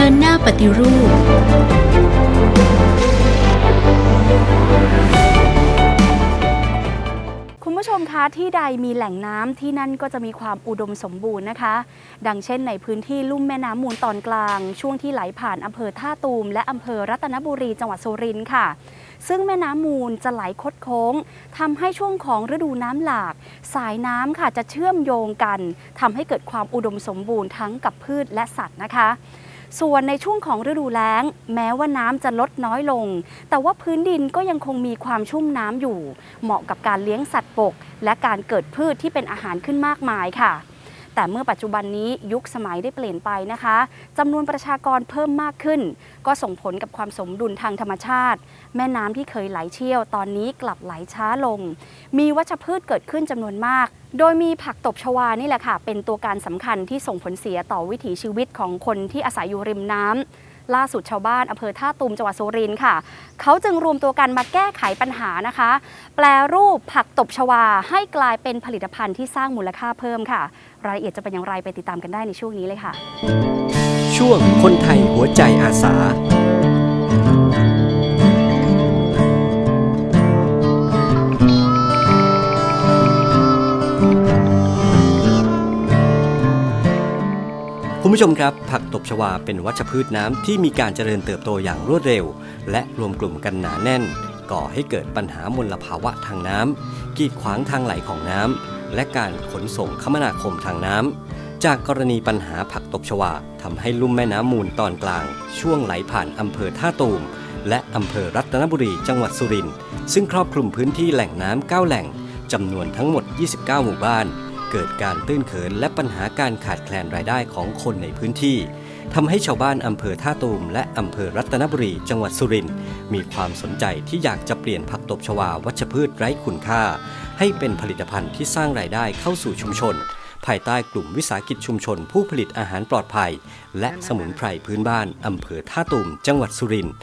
ดินหน้าปฏิรูป คุณผู้ชมคะที่ใดมีแหล่งน้ำที่นั่นก็จะมีความอุดมสมบูรณ์นะคะ ดังเช่นในพื้นที่ลุ่มแม่น้ำมูลตอนกลาง ช่วงที่ไหลผ่านอำเภอท่าตูม และอำเภอรัตนบุรีจังหวัดสุรินทร์ค่ะซึ่งแม่น้ำมูลจะไหลคดโค้งทำให้ช่วงของฤดูน้ำหลาก สายน้ำค่ะจะเชื่อมโยงกันทำให้เกิดความอุดมสมบูรณ์ทั้งกับพืชและสัตว์นะคะ ส่วนในช่วงของฤดูแล้ง แม้ว่าน้ำจะลดน้อยลง แต่ว่าพื้นดินก็ยังคงมีความชุ่มน้ำอยู่ เหมาะกับการเลี้ยงสัตว์บก และการเกิดพืชที่เป็นอาหารขึ้นมากมายค่ะ แต่เมื่อปัจจุบันนี้ยุคสมัยได้เปลี่ยนไปนะคะจำนวนประชากรเพิ่มมากขึ้น ก็ส่งผลกับความสมดุลทางธรรมชาติ แม่น้ำที่เคยไหลเชี่ยว ตอนนี้กลับไหลช้าลง มีวัชพืชเกิดขึ้นจำนวนมาก โดยมีผักตบชวานี่แหละค่ะ เป็นตัวการสำคัญที่ส่งผลเสียต่อวิถีชีวิตของคนที่อาศัยอยู่ริมน้ำ ล่าสุดชาวบ้านอำเภอท่าตูมจังหวัดสุรินทร์ค่ะ เขาจึงรวมตัวกันมาแก้ไขปัญหานะคะ แปลรูปผักตบชวาให้กลายเป็นผลิตภัณฑ์ที่สร้างมูลค่าเพิ่มค่ะ รายละเอียดจะเป็นอย่างไรไปติดตามกันได้ในช่วงนี้เลยค่ะ ช่วงคนไทยหัวใจอาสา ผู้ชมครับ ผักตบชวาเป็นวัชพืชน้ำที่มีการเจริญเติบโตอย่างรวดเร็ว และรวมกลุ่มกันหนาแน่น ก่อให้เกิดปัญหามลภาวะทางน้ำกีดขวางทางไหลของน้ำและการขนส่งคมนาคมทางน้ำจากกรณีปัญหาผักตบชวาทำให้ลุ่มแม่น้ำมูลตอนกลาง ช่วงไหลผ่านอำเภอท่าตูม และอำเภอรัตนบุรีจังหวัดสุรินทร์ซึ่งครอบคลุมพื้นที่แหล่งน้ำ9แหล่งจำนวนทั้งหมด 29 หมู่บ้าน เกิดการตื้นเขินและปัญหาการขาดแคลนรายได้ของคนในพื้นที่ทำให้ชาวบ้านอำเภอท่าตูม และอำเภอรัตนบุรี จังหวัดสุรินทร์มีความสนใจที่อยากจะเปลี่ยนผักตบชวาวัชพืชไร้คุณค่า ให้เป็นผลิตภัณฑ์ที่สร้างรายได้เข้าสู่ชุมชน ภายใต้กลุ่มวิสาหกิจชุมชนผู้ผลิตอาหารปลอดภัย และสมุนไพรพื้นบ้านอำเภอท่าตูม จังหวัดสุรินทร์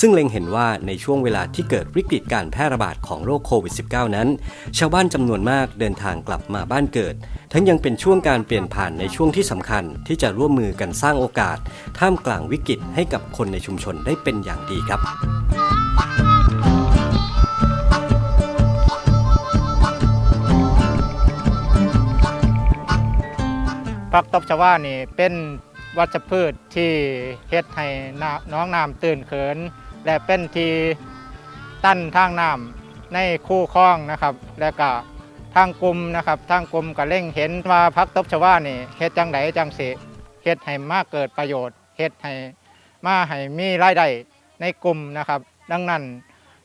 ซึ่งเล็งเห็นว่าในช่วงเวลาที่เกิดวิกฤตการแพร่ระบาดของโรคโควิด -19 นั้น ชาวบ้านจำนวนมากเดินทางกลับมาบ้านเกิด ทั้งยังเป็นช่วงการเปลี่ยนผ่านในช่วงที่สำคัญที่จะร่วมมือกันสร้างโอกาส ท่ามกลางวิกฤตให้กับคนในชุมชนได้เป็นอย่างดีครับผักตบชวานี่เป็น วัชพืชที่เฮ็ดให้น้องน้ำตื่นเขิน และเป็นที่ตั้นทางน้ำในคู่คลองนะครับ และก็ทางกลุ่มนะครับทางกลุ่มก็เล่งเห็นว่าผักตบชวานี่เฮ็ดจังไดจังสิเฮ็ดให้มากเกิดประโยชน์เฮ็ดให้มาให้มีรายได้ในกลุ่มนะครับ ดังนั้น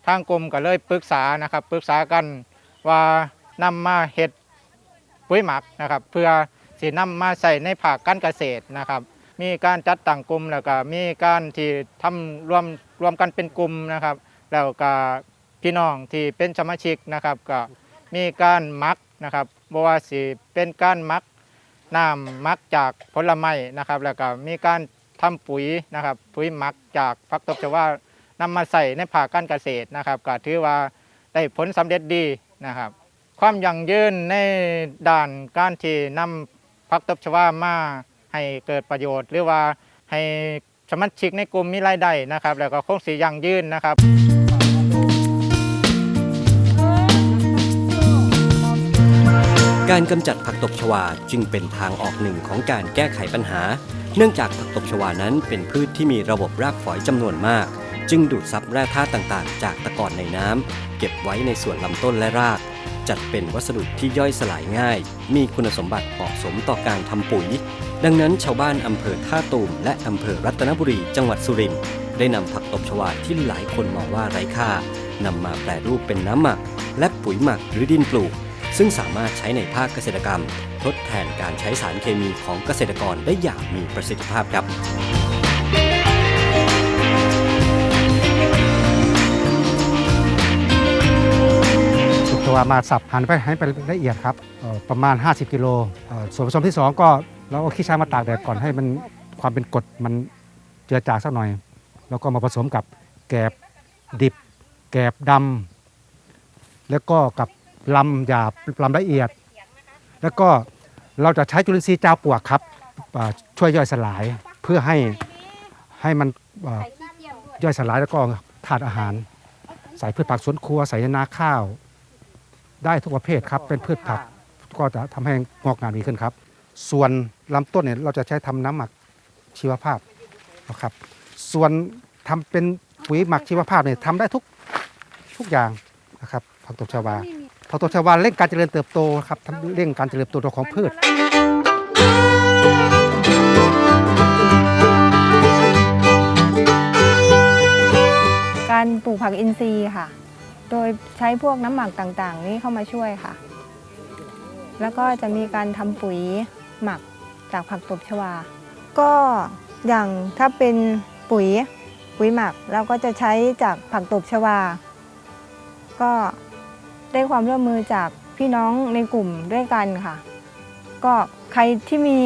ทางกลุ่มก็เลยปรึกษานะครับปรึกษากันว่านำมาเฮ็ดปุ๋ยหมักนะครับ เพื่อสีนำมาใส่ในภาคการเกษตรนะครับ มีการจัดตั้งกลุ่มแล้วก็มีการที่ทำรวมรวมกันเป็นกลุ่มนะครับ แล้วก็พี่น้องที่เป็นสมาชิกนะครับ ก็มีการมักนะครับบว่าสิเป็นการมักน้ำมักจากผลไม้นะครับ แล้วก็มีการทำปุ๋ยนะครับ ปุ๋ยมักจากผักตบชวานำมาใส่ในภาคการเกษตรนะครับ ก็ถือว่าได้ผลสำเร็จดีนะครับ ความยั่งยืนในด้านการที่นำผักตบชวามา ให้เกิดประโยชน์ หรือว่าให้สมาชิกในกลุ่มมีรายได้นะครับ แล้วก็คงสียั่งยืนนะครับการกำจัดผักตบชวาจึงเป็นทางออกหนึ่งของการแก้ไขปัญหา เนื่องจากผักตบชวานั้นเป็นพืชที่มีระบบรากฝอยจำนวนมาก จึงดูดซับแร่ธาตุต่างๆ จากตะกอนในน้ำเก็บไว้ในส่วนลำต้นและราก จัดเป็นวัสดุที่ย่อยสลายง่าย มีคุณสมบัติเหมาะสมต่อการทำปุ๋ย ดังนั้นชาวบ้านอำเภอท่าตูมและอำเภอรัตนบุรีจังหวัดสุรินทร์ได้นำผักตบชวาที่หลายคนมองว่าไร้ค่านำมาแปรรูปเป็นน้ำหมัก และปุ๋ยหมักหรือดินปลูก ซึ่งสามารถใช้ในภาคเกษตรกรรม ทดแทนการใช้สารเคมีของเกษตรกรได้อย่างมีประสิทธิภาพครับตัวมาสับหั่นไปให้ไปละเอียดครับประมาณ 50 กิโลส่วนผสมที่ 2 ก็ เราเอาขี้ช้างมาตากแดดก่อนให้มันความเป็นกรดมันเจือจางสักหน่อย แล้วก็มาผสมกับแกบดิบ แกบดำแล้วก็กับลำหยาบลำละเอียด แล้วก็เราจะใช้จุลินทรีย์เจ้าปวกครับช่วยย่อยสลายเพื่อให้ให้มันย่อยสลายแล้วก็ธาตุอาหาร ใส่พืชผักสวนครัวใส่นาข้าว ได้ทุกประเภทครับเป็นพืชผักก็จะทำให้งอกงามดีขึ้นครับ ส่วนลำต้นเนี่ยเราจะใช้ทำน้ำหมักชีวภาพนะครับ ส่วนทำเป็นปุ๋ยหมักชีวภาพเนี่ยทำได้ทุกทุกอย่างนะครับผักตบชวาผักตบชวาเร่งการเจริญเติบโตครับทำเร่งการเจริญเติบโตของพืชการปลูกผักอินทรีย์ค่ะ โดยใช้พวกน้ำหมักต่างๆ นี้เข้ามาช่วยค่ะ แล้วก็จะมีการทำปุ๋ย หมักจากผักตบชวา ก็อย่างถ้าเป็นปุ๋ยปุ๋ยหมักเราก็จะใช้จากผักตบชวา ก็ได้ความร่วมมือจากพี่น้องในกลุ่มด้วยกันค่ะ ก็ใครที่มี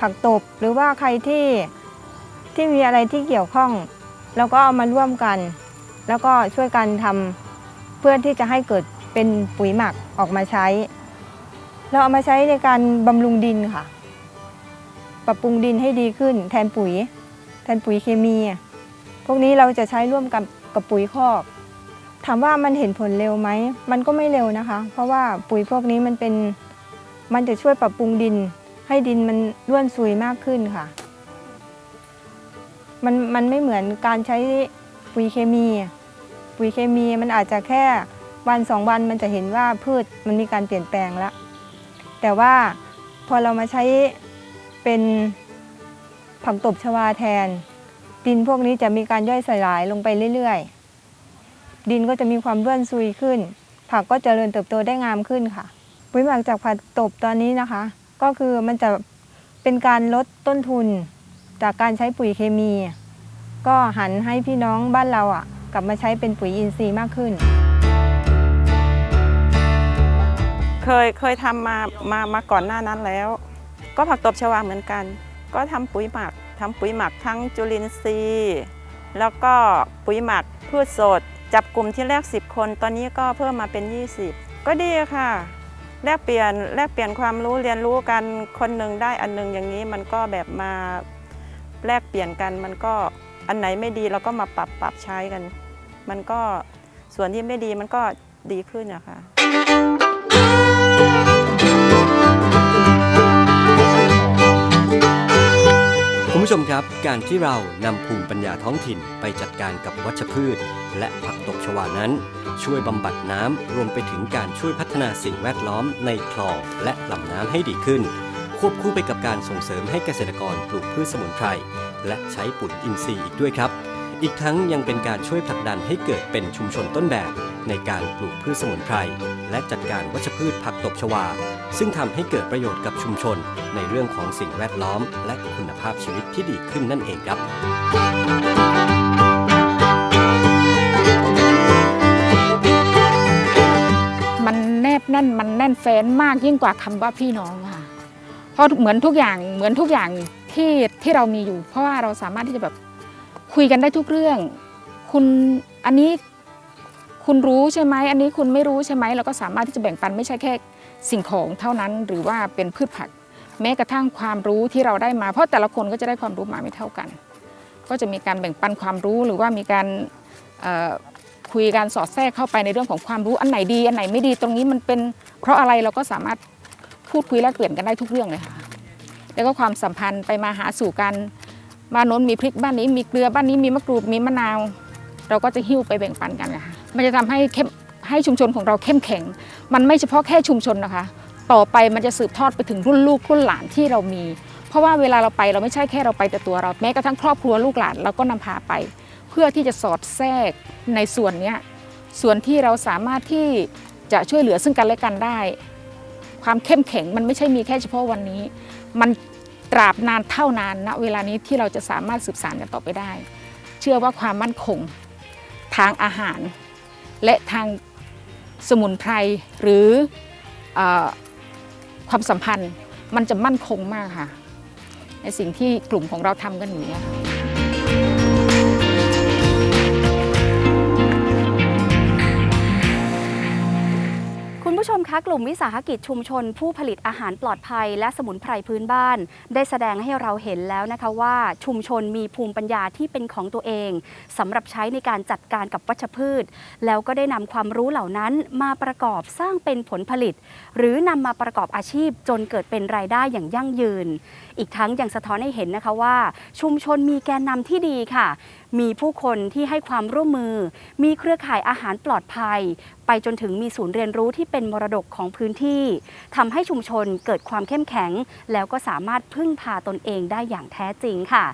ผักตบหรือว่าใครที่ที่มีอะไรที่เกี่ยวข้องเราก็เอามาร่วมกัน แล้วก็ช่วยกันทำเพื่อที่จะให้เกิดเป็นปุ๋ยหมักออกมาใช้ เราเอามาใช้ในการบำรุงดินค่ะ ปรับปรุงดินให้ดีขึ้น แทนปุ๋ย แทนปุ๋ยเคมี พวกนี้เราจะใช้ร่วมกับกับปุ๋ยคอกถามว่ามันเห็นผลเร็วไหม มันก็ไม่เร็วนะคะ เพราะว่าปุ๋ยพวกนี้มันเป็น มันจะช่วยปรับปรุงดิน ให้ดินมันร่วนซุยมากขึ้นค่ะ มันมันไม่เหมือนการใช้ปุ๋ยเคมี ปุ๋ยเคมีมันอาจจะแค่วันสองวันมันจะเห็นว่าพืชมันมีการเปลี่ยนแปลงแล้ว แต่ว่าพอเรามาใช้เป็นผักตบชวาแทน ดินพวกนี้จะมีการย่อยสลายลงไปเรื่อยๆ ดินก็จะมีความร่วนซุยขึ้น ผักก็จเจริญเติบโตได้งามขึ้นค่ะปุ๋ยหมักจากผักตบตอนนี้นะคะ ก็คือมันจะเป็นการลดต้นทุนจากการใช้ปุ๋ยเคมี ก็หันให้พี่น้องบ้านเราอะกลับมาใช้เป็นปุ๋ยอินทรีย์มากขึ้น เคยเคยทำมามามาก่อนหน้านั้นแล้ว ก็ผักตบชวาเหมือนกัน ก็ทำปุ๋ยหมักทำปุ๋ยหมักทั้งจุลินทรีย์ แล้วก็ปุ๋ยหมักพืชสด จับกลุ่มที่แรก 10 คน ตอนนี้ก็เพิ่มมาเป็น 20 ก็ดีค่ะ แลกเปลี่ยนแลกเปลี่ยนความรู้เรียนรู้กันคนหนึ่งได้อันหนึงอย่างนี้มันก็แบบมาแลกเปลี่ยนกันมันก็อันไหนไม่ดีเราก็มาปรับปรับใช้กัน มันก็ส่วนที่ไม่ดีมันก็ดีขึ้นอะค่ะ ผู้ชมครับ การที่เรานำภูมิปัญญาท้องถิ่นไปจัดการกับวัชพืช และผักตบชวานั้น ช่วยบำบัดน้ำรวมไปถึงการช่วยพัฒนาสิ่งแวดล้อมในคลองและลำน้ำให้ดีขึ้น ควบคู่ไปกับการส่งเสริมให้เกษตรกรปลูกพืชสมุนไพรและใช้ปุ๋ยอินทรีย์อีกด้วยครับ อีกทั้งยังเป็นการช่วยผลักดันให้เกิดเป็นชุมชนต้นแบบ ในการปลูกพืชสมุนไพรและจัดการวัชพืชผักตบชวา ซึ่งทำให้เกิดประโยชน์กับชุมชน ในเรื่องของสิ่งแวดล้อม และคุณภาพชีวิตที่ดีขึ้นนั่นเองครับ มันแนบแน่นมันแน่นแฟ้นมากยิ่งกว่าคำว่าพี่น้องค่ะ เพราะเหมือนทุกอย่างเหมือนทุกอย่างที่ที่เรามีอยู่ เพราะว่าเราสามารถที่จะแบบคุยกันได้ทุกเรื่อง คุณอันนี้ คุณรู้ใช่ไหมอันนี้คุณไม่รู้ใช่ไหมเราก็สามารถที่จะแบ่งปันไม่ใช่แค่สิ่งของเท่านั้นหรือว่าเป็นพืชผัก แม้กระทั่งความรู้ที่เราได้มา เพราะแต่ละคนก็จะได้ความรู้มาไม่เท่ากัน ก็จะมีการแบ่งปันความรู้หรือว่ามีการคุยกันสอดแทรกเข้าไปในเรื่องของความรู้อันไหนดี อันไหนไม่ดีตรงนี้มันเป็น เพราะอะไรเราก็สามารถพูดคุยแลกเปลี่ยนกันได้ทุกเรื่องเลยค่ะแล้วก็ความสัมพันธ์ไปมาหาสู่กันบ้านโน้นมีพริกบ้านนี้มีเกลือบ้านนี้มีมะกรูดมีมะนาว เราก็จะหิ้วไปแบ่งปันกันค่ะ มันจะทำให้เข้มให้ชุมชนของเราเข้มแข็ง มันไม่เฉพาะแค่ชุมชนนะคะ ต่อไปมันจะสืบทอดไปถึงรุ่นลูกรุ่นหลานที่เรามี เพราะว่าเวลาเราไปเราไม่ใช่แค่เราไปแต่ตัวเราแม้กระทั่งครอบครัวลูกหลานเราก็นำพาไป เพื่อที่จะสอดแทรกในส่วนเนี้ยส่วนที่เราสามารถที่จะช่วยเหลือซึ่งกันและกันได้ ความเข้มแข็งมันไม่ใช่มีแค่เฉพาะวันนี้ มันตราบนานเท่านานณเวลานี้ที่เราจะสามารถสืบสานกันต่อไปได้ เชื่อว่าความมั่นคง ทางอาหาร และทางสมุนไพรหรืออความสัมพันธ์มันจะมั่นคงมากค่ะ ในสิ่งที่กลุ่มของเราทำกันอยู่เนี่ยค่ะ คะกลุ่มวิสาหกิจชุมชน ผู้ผลิตอาหารปลอดภัย และสมุนไพรพื้นบ้าน ได้แสดงให้เราเห็นแล้วนะคะว่าชุมชนมีภูมิปัญญาที่เป็นของตัวเองสำหรับใช้ในการจัดการกับวัชพืช แล้วก็ได้นำความรู้เหล่านั้นมาประกอบสร้างเป็นผลผลิต หรือนำมาประกอบอาชีพจนเกิดเป็นรายได้อย่างยั่งยืน อีกทั้งยังสะท้อนให้เห็นนะคะว่า ชุมชนมีแกนนำที่ดีค่ะ มีผู้คนที่ให้ความร่วมมือ มีเครือข่ายอาหารปลอดภัย ไปจนถึงมีศูนย์เรียนรู้ที่เป็นมรดกของพื้นที่ทำให้ชุมชนเกิดความเข้มแข็ง แล้วก็สามารถพึ่งพาตนเองได้อย่างแท้จริงค่ะ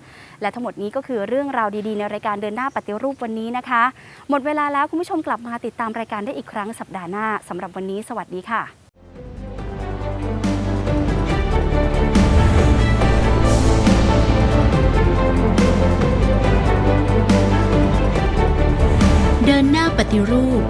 และทั้งหมดนี้ก็คือเรื่องราวดีๆ ในรายการเดินหน้าปฏิรูปวันนี้นะคะ หมดเวลาแล้วคุณผู้ชมกลับมาติดตามรายการได้อีกครั้งสัปดาห์หน้าสำหรับวันนี้ สวัสดีค่ะินหน้าปฏิรูป